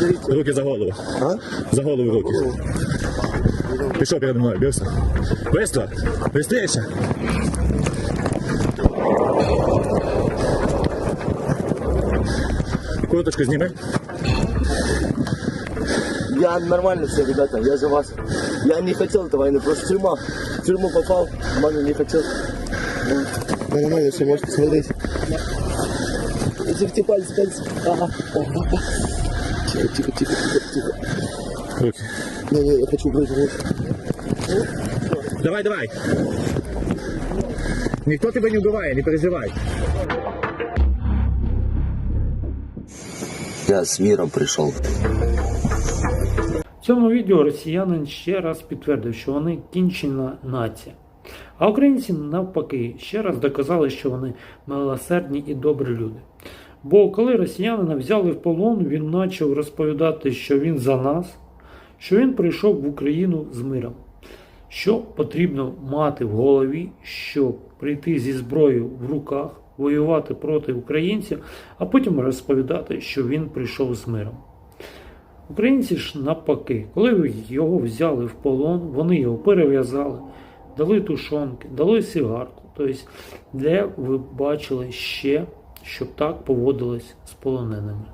Берите. Руки за голову. А? За голову руки. Пішов перед мною, быстро. Быстро. Быстрейше. Курточку зніми. Я нормально все, ребята, я за вас. Я не хотел этой войны, просто тюрьма. В тюрьму попал, маме не хотел. Ну, нормально все, можете смотреть. Тихо, тихо, пальцы, пальцы. Ага. Тихо, тихо, тихо, тихо, тихо. Руки. Не, не, я хочу прыгнуть. Давай, давай. Ніхто тебе не вбиває, не переживай. Я с миром пришел. В цьому відео росіянин ще раз підтвердив, що вони кінчена нація. А українці навпаки ще раз доказали, що вони милосердні і добрі люди. Бо коли росіянина взяли в полон, він почав розповідати, що він за нас, що він прийшов в Україну з миром. Що потрібно мати в голові, щоб прийти зі зброєю в руках, воювати проти українців, а потім розповідати, що він прийшов з миром. Українці ж навпаки, коли його взяли в полон, вони його перев'язали, дали тушонки, дали сигарку. Тобто, де ви бачили ще, щоб так поводились з полоненими.